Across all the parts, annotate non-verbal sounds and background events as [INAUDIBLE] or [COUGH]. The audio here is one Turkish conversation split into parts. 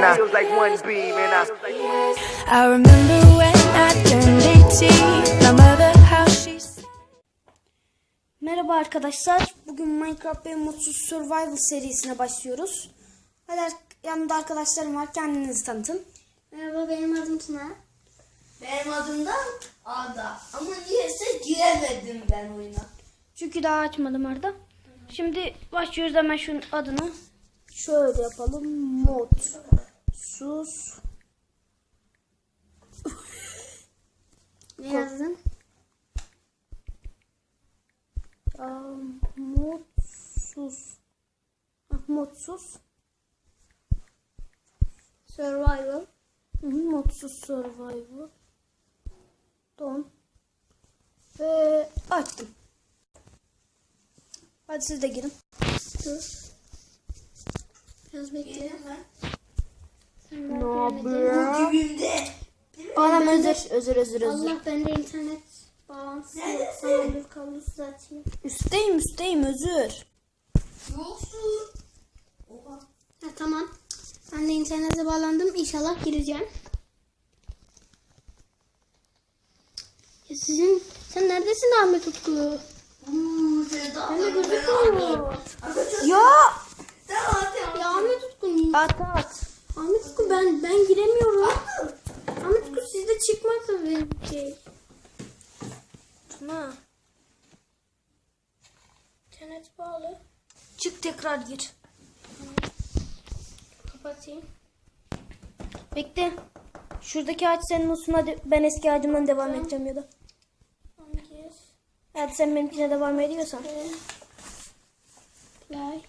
and I feels like one beam and I. I remember when I turned 18. My mother, how she. Merhaba arkadaşlar. Bugün Minecraft ve Mutsuz Survival serisine başlıyoruz. Hadi yanımda arkadaşlarım var. Kendinizi tanıtın. Merhaba benim adım Tuna. Benim adım da Ada. Ama niyeyse giremedim ben oyuna. Çünkü daha açmadım Arda. Şimdi başlıyoruz hemen şunun adını. Şöyle yapalım. Mod. Sus. Ne yazdın? Mutsuz. Ah, Mutsuz. Survival. Mutsuz Survival. Don. Ve açtım. Hadi siz de girin. Dur. Biraz bekle. Ne haber? Dibimde. Anam özür, özür, özür, özür. Allah bende internet bağlantısı yok. Kablosuz açayım. Üsteyim, üsteyim, özür. Yoksun. Oha. Ha tamam. Ben de internete bağlandım. İnşallah gireceğim. Ya sizin sen neredesin Ahmet Utku? Uuu seni de Ben de gözükmüyor. Ya. Ya Ahmet Utku At at. Ahmet Utku ben ben giremiyorum. Ahmet Utku sizde çıkmazsa benim şey. Tuna. İnternet bağlı. Çık tekrar gir. Kapatayım. Bekle. Şuradaki ağaç senin olsun hadi. Ben eski ağacımdan devam edeceğim ya da. Hadi sen benimkine devam ediyorsan. Play.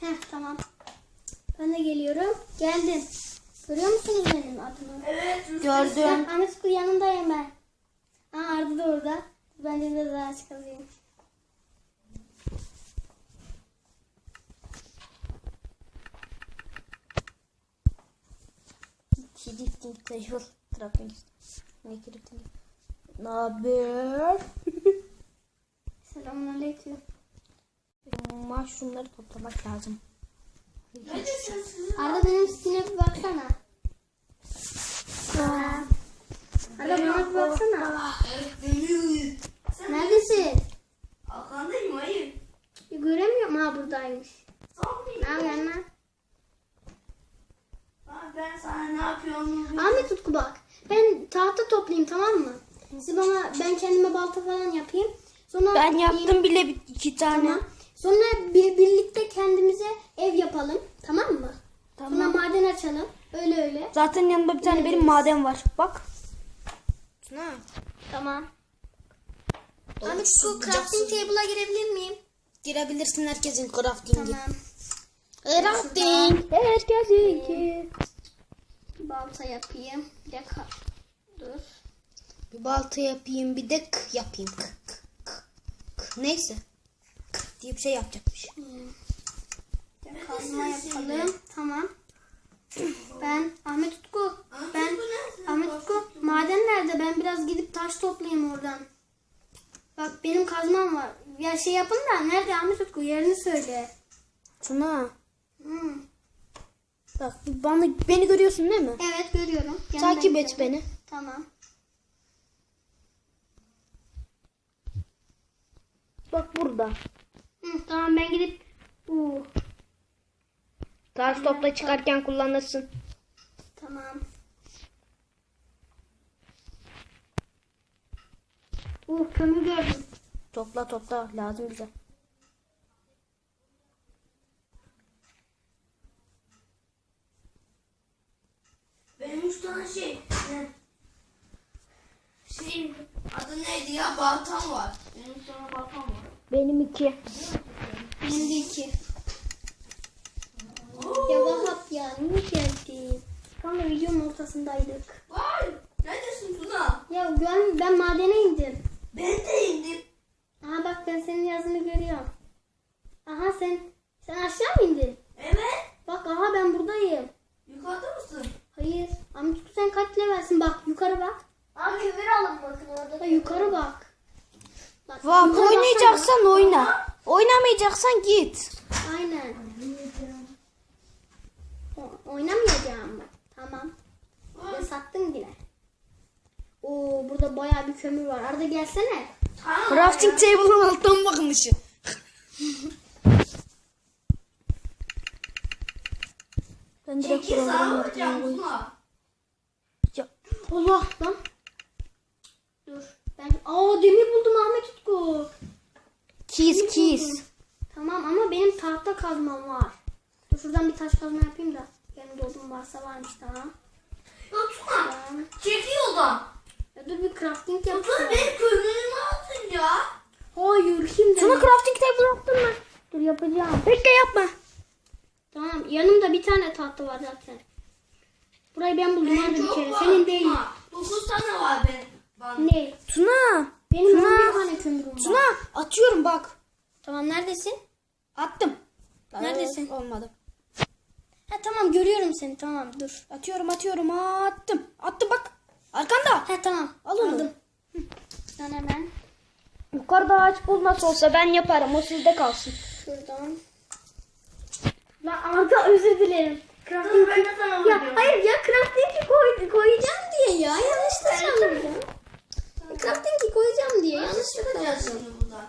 Heh tamam. Ben de Geldin. Görüyor musunuz benim adımı? Evet. Gördüm. Ahmet Kul yanındayım ben. Aa Arda da orada. Ben de biraz daha çıkalayım. Drifting table. Trapping. Ne drifting? Ne haber? Selamünaleyküm. Mushroomları toplamak lazım. Arda benim sitine bir baksana. Aa. Arda bana bir baksana. Neredesin? arkandayım hayır. Göremiyorum. Ha buradaymış. Lan? Ha, Ben sana ne yapıyorum? Ahmet Utku bak. Ben tahta toplayayım tamam mı? Siz bana ben kendime balta falan yapayım. Sonra Ben yaptım bile iki tane. Tamam. Sonra bir, birlikte kendimize ev yapalım. Tamam mı? Sonra maden açalım. Öyle öyle. Zaten yanımda bir tane benim maden var. Bak. Tuna. Tamam. Ahmet Utku crafting table'a girebilir miyim? Girebilirsin herkesin crafting'i. Tamam. Crafting. Herkesinki. Balta yapayım. Bir dakika. Dur. Bir balta yapayım bir de k yapayım. K, k, k, k. Neyse. K diye bir şey yapacakmış. De kazma yapalım. Tamam. Ben Ahmet Utku. Ben Ahmet Utku. Maden nerede? Ben biraz gidip taş toplayayım oradan. Bak benim kazmam var. Ya şey yapın da nerede Ahmet Utku? Yerini söyle. Tuna. Hmm. Bak bana beni görüyorsun değil mi? Evet görüyorum. Yanından Takip et beni. Tamam. Bak burada. Hı, tamam ben gidip Uu, Taş topla çıkarken kullanırsın. tamam. Uh kömür gördüm. Topla topla lazım bize. Benim üç tane şey. Ne? Şey adı neydi ya? Baltam var. Benim üç tane baltam var. Benim iki. Benim de iki. Ya Vahap ya niye geldin? Tam da videonun ortasındaydık. Vay! Neredesin Tuna? Ya ben, ben madene indim. Ben de indim. Aha bak ben senin yazını görüyorum. Aha sen sen aşağı mı indin? Evet. Bak aha ben buradayım. Yukarıda mısın? Hayır. Utku sen kaç levelsin? Bak yukarı bak. Aa kömür alın bakın orada. Ya yukarı bak. Bak, Bak yukarı baksana. oynayacaksan oyna. Oynamayacaksan git. Aynen. O- oynamayacağım sattım bile. Oo burada bayağı bir kömür var. Arda gelsene. Crafting table'ın alttan bakmışı. [LAUGHS] ben direkt Çekil hocam buna. Ya, Allah lan. Dur. Ben Aa demir buldum Ahmet Utku. Keys keys. Tamam ama benim tahta kazmam var. Dur şuradan bir taş kazma yapayım da. Yanımda odun varsa varmış daha. Ya Tuna. Tamam. Çekil oradan. Ya dur bir crafting Tuna yapacağım. benim kömürümü aldın ya. Hayır şimdi. Sana crafting table yaptın mı? Dur yapacağım. Bekle yapma. Tamam yanımda bir tane tahta var zaten. Burayı ben buldum abi bir kere. var Senin değil. Tuna. Dokuz tane var benim. Bana. Ne? Tuna. Benim Tuna. 11 tane kömürüm var. Tuna atıyorum bak. Tamam neredesin? Attım. Neredesin? Olmadı. Ha tamam görüyorum seni tamam dur. Atıyorum atıyorum attım. Attım bak. Arkanda. Ha tamam Al onu. aldım. Sen hemen Yukarıda ağaç bul nasıl olsa ben yaparım. O sizde kalsın. şuradan. La Arda özür dilerim. Crafting Ben de sana ya hayır ya crafting'i koy, koyacağım diye ya yanlışlıkla alacağım. Crafting'i koyacağım diye yanlışlıkla Çıkacağız alacağım. şimdi buradan.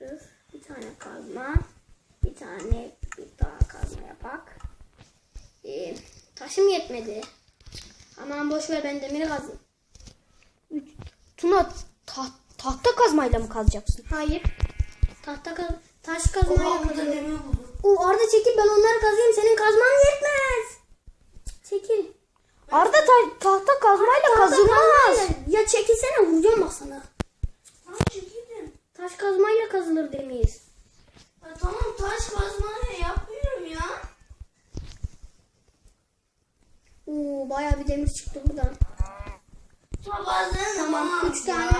Dur bir tane kazma. Bir tane bir daha kazma yapak. Ee, taşım yetmedi. Aman boş ver ben demiri kazayım. Tuna ta- tahta kazmayla mı kazacaksın? Hayır. Tahta kaz taş kazmayla buldum. O Arda çekil ben onları kazayım. Senin kazman yetmez. Çekil. Arda ta- tahta kazmayla Tahta kazılmaz. kazmayla- Ya çekilsene vuracağım bak sana. Tamam çekildim. Taş kazmayla kazılır demir. Ya tamam taş kazmayla yapmıyorum ya. Oo bayağı bir demir çıktı buradan. Bazen Tamam bana üç tane.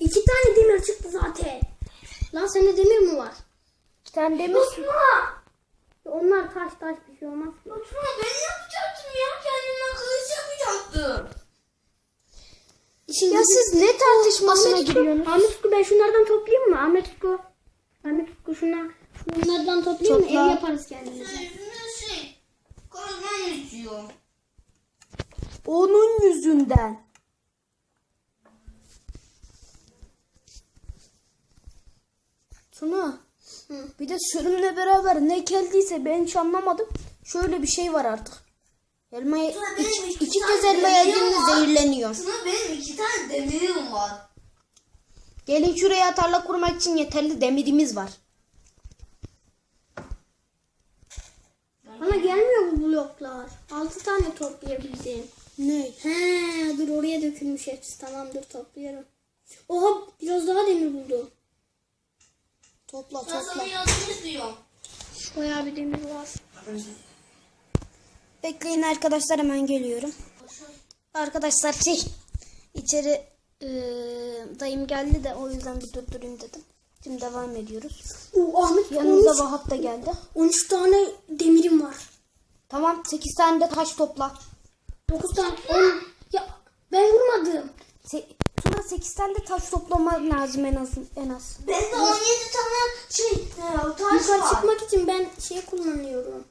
iki tane demir çıktı zaten. Lan sende demir mi var? Bir tane demir. Ya Onlar taş taş bir şey olmaz Tuna ben yapacaktım ya. Kendimden kılıç yapacaktım. İşin Ya siz ne tartışmasına Ahmet Utku, giriyorsunuz? Ahmet Utku ben şunlardan toplayayım mı? Ahmet Utku. Ahmet Utku şunlar, şunlardan toplayayım mı? Topla. Ev yaparız kendimize. Sen yüzünden şey. Kazmam istiyor. Onun yüzünden. Tuna. Hı. Bir de sürümle beraber ne geldiyse ben hiç anlamadım. Şöyle bir şey var artık. Benim iki, iki iki kez elma yediğinde zehirleniyor. Tuna benim iki tane demirim var. Gelin şuraya tarla kurmak için yeterli demirimiz var. Bana gelmiyor bu bloklar. 6 tane toplayabildim. Ne? He dur oraya dökülmüş hepsi. Tamam dur topluyorum. Oha biraz daha demir buldum. Topla Ben sana yardım ediyorum. Bayağı bir demir var. Bekleyin arkadaşlar hemen geliyorum. Arkadaşlar şey içeri eee, dayım geldi de o yüzden bir durdurayım dedim. Şimdi devam ediyoruz. Oo, Ahmet Yanımıza 13, Vahap da geldi. 13 tane demirim var. Tamam 8 tane de taş topla. 9 tane 10. Ya ben vurmadım. Se Tuna 8 tane de taş toplaman lazım en az. En az. Bende 17 tane şey e, taş Yukarı var. çıkmak için ben şey kullanıyorum.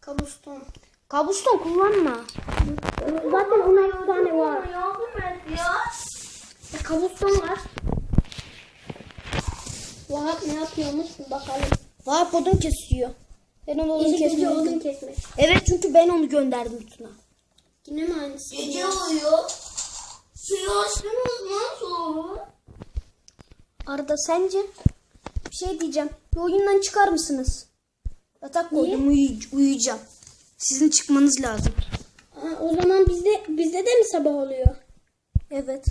Kabuston. Kabuston kullanma. Zaten 16 tane var. Ya. Ya kabuston var. Vahap ne yapıyormuş bakalım. Vahap odun kesiyor. Ben onu odun kesmek. Evet çünkü ben onu gönderdim Tuna. Yine mi aynısı? Gece oluyor. Suyu açtınız mı sonra? Arada sence bir şey diyeceğim. Bir oyundan çıkar mısınız? Yatak koydum uyu- uyuyacağım. Sizin çıkmanız lazım. Aa, o zaman bizde bizde de mi sabah oluyor? Evet.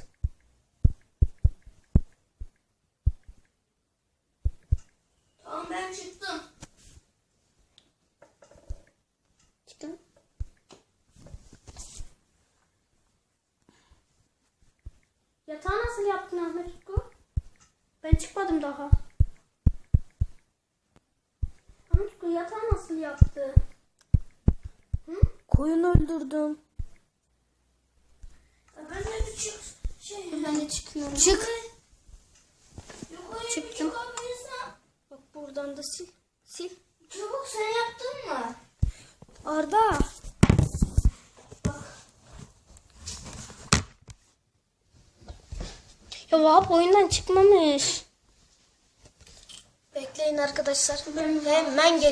Tamam ben çıktım. Çıkın. Yatağı nasıl yaptın Ahmet Utku? Ben çıkmadım daha. Ahmet Utku yatağı nasıl yaptı? Hı? Koyun öldürdüm. Ben de bir çık. Şey. Ben de çıkıyorum. Çık. Bir Çıktım. Bak buradan da sil. Sil. Çabuk sen yaptın mı? Arda. Ya Vahap oyundan çıkmamış. Bekleyin arkadaşlar. Hemen gel.